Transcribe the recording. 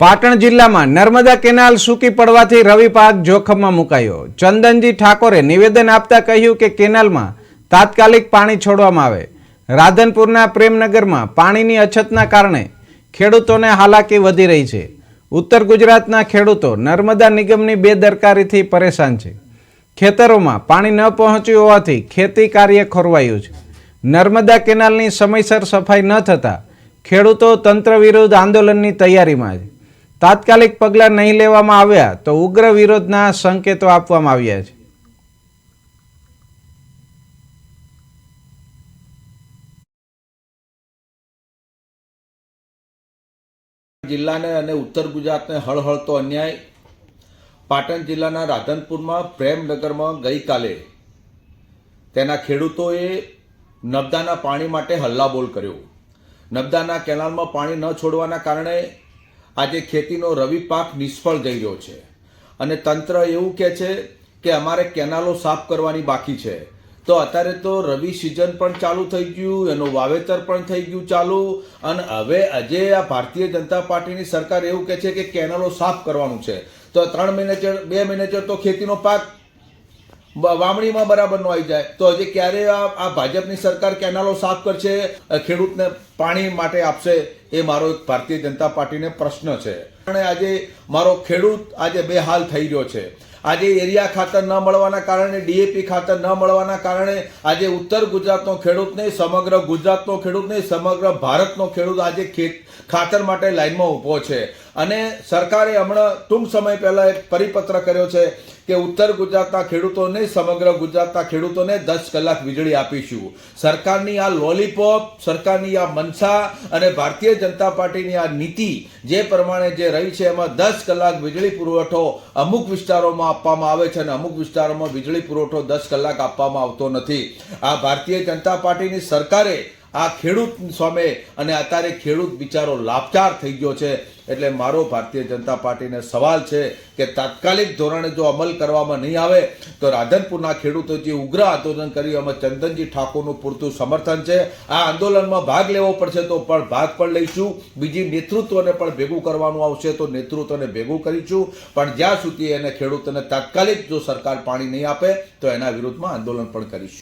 પાટણ જિલ્લામાં નર્મદા કેનાલ સૂકી પડવાથી રવિ પાક જોખમમાં મુકાયો. ચંદનજી ઠાકોરે નિવેદન આપતા કહ્યું કે કેનાલમાં તાત્કાલિક પાણી છોડવામાં આવે. રાધનપુરના પ્રેમનગરમાં પાણીની અછતના કારણે ખેડૂતોને હાલાકી વધી રહી છે. ઉત્તર ગુજરાતના ખેડૂતો નર્મદા નિગમની બેદરકારીથી પરેશાન છે. ખેતરોમાં પાણી ન પહોંચ્યું હોવાથી ખેતી કાર્ય ખોરવાયું છે. નર્મદા કેનાલની સમયસર સફાઈ ન થતાં ખેડૂતો તંત્ર વિરુદ્ધ આંદોલનની તૈયારીમાં છે. તાત્કાલિક પગલાં નહીં લેવામાં આવ્યા તો ઉગ્ર વિરોધના સંકેતો આપવામાં આવ્યા છે. જિલ્લાને અને ઉત્તર ગુજરાતને હળહળતો અન્યાય. પાટણ જિલ્લાના રાધનપુરમાં પ્રેમનગરમાં ગઈકાલે તેના ખેડૂતોએ નબદાના પાણી માટે હલ્લાબોલ કર્યો. નબદાના કેનાલમાં પાણી ન છોડવાના કારણે આજે ખેતીનો રવિ પાક નિષ્ફળ જઈ રહ્યો છે. અને તંત્ર એવું કહે છે કે અમારે કેનાલો સાફ કરવાની બાકી છે. તો અત્યારે તો રવિ સિઝન પણ ચાલુ થઈ ગયું, એનું વાવેતર પણ થઈ ગયું ચાલુ. અને હવે આજે આ ભારતીય જનતા પાર્ટીની સરકાર એવું કહે છે કે કેનાલો સાફ કરવાનું છે. તો ત્રણ મહિને બે મહિને તો ખેતીનો પાક બ- બરાબરનો આવી જાય. તો હજી ક્યારે આ આ ભાજપની સરકાર કેનાલો સાફ કરશે ખેડૂતને પાણી માટે આપશે, એ મારો એક ભારતીય જનતા પાર્ટીને પ્રશ્ન છે. અને આજે મારો ખેડૂત આજે બેહાલ થઈ રહ્યો છે. આજે એરિયા ખાતર ન મળવાના કારણે, ડીએપી ખાતર ન મળવાના કારણે, આજે ઉત્તર ગુજરાતનો ખેડૂત નહીં, સમગ્ર ગુજરાતનો ખેડૂત નહીં, સમગ્ર ભારતનો ખેડૂત આજે ખેત ખાતર માટે લાઈનમાં ઊભો છે. અને સરકારે હમણાં ટૂંક સમય પહેલા એક પરિપત્ર કર્યો છે કે ઉત્તર ગુજરાતના ખેડૂતોને સમગ્ર ગુજરાતના ખેડૂતોને દસ કલાક વીજળી આપીશું. સરકારની આ લોલીપોપ, સરકારની આ મનસા અને ભારતીય જનતા પાર્ટીની આ નીતિ જે પ્રમાણે જે રહી છે એમાં દસ કલાક વીજળી પુરવઠો અમુક વિસ્તારોમાં આપવામાં આવે છે અને અમુક વિસ્તારોમાં વીજળી પુરવઠો દસ કલાક આપવામાં આવતો નથી. આ ભારતીય જનતા પાર્ટીની સરકારે આ ખેડૂત સામે અને અત્યારે ખેડૂત બિચારો લાભચાર થઈ ગયો છે. એટલે મારો ભારતીય જનતા પાર્ટીને સવાલ છે કે તાત્કાલિક ધોરણે જો અમલ કરવામાં નહીં આવે, તો રાધનપુરના ખેડૂતો જે ઉગ્ર આંદોલન કર્યું, એમાં ચંદનજી ઠાકોરનું પૂરતું સમર્થન છે. આ આંદોલનમાં ભાગ લેવો પડશે તો પણ ભાગ પણ લઈશું. બીજી નેતૃત્વને પણ ભેગું કરવાનું આવશે તો નેતૃત્વને ભેગું કરીશું. પણ જ્યાં સુધી એને ખેડૂતોને તાત્કાલિક જો સરકાર પાણી નહીં આપે, તો એના વિરુદ્ધમાં આંદોલન પણ કરીશું.